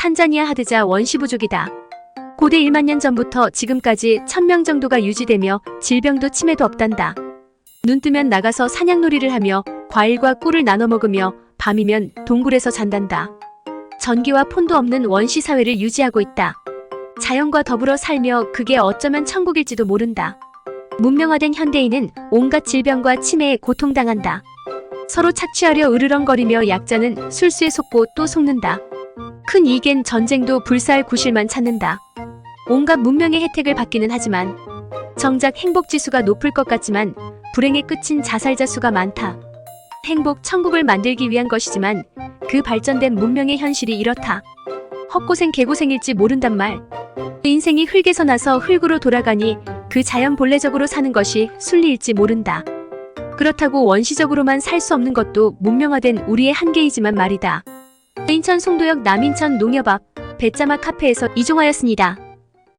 탄자니아 하드자 원시 부족이다. 고대 1만 년 전부터 지금까지 1000명 정도가 유지되며 질병도 치매도 없단다. 눈 뜨면 나가서 사냥놀이를 하며 과일과 꿀을 나눠 먹으며 밤이면 동굴에서 잔단다. 전기와 폰도 없는 원시 사회를 유지하고 있다. 자연과 더불어 살며 그게 어쩌면 천국일지도 모른다. 문명화된 현대인은 온갖 질병과 치매에 고통당한다. 서로 착취하려 으르렁거리며 약자는 술수에 속고 또 속는다. 큰 이익엔 전쟁도 불사할 구실만 찾는다. 온갖 문명의 혜택을 받기는 하지만 정작 행복 지수가 높을 것 같지만 불행의 끝인 자살자 수가 많다. 행복 천국을 만들기 위한 것이지만 그 발전된 문명의 현실이 이렇다. 헛고생 개고생일지 모른단 말. 인생이 흙에서 나서 흙으로 돌아가니 그 자연 본래적으로 사는 것이 순리일지 모른다. 그렇다고 원시적으로만 살 수 없는 것도 문명화된 우리의 한계이지만 말이다. 인천 송도역 남인천 농협 앞 배짜마 카페에서 이종하였습니다.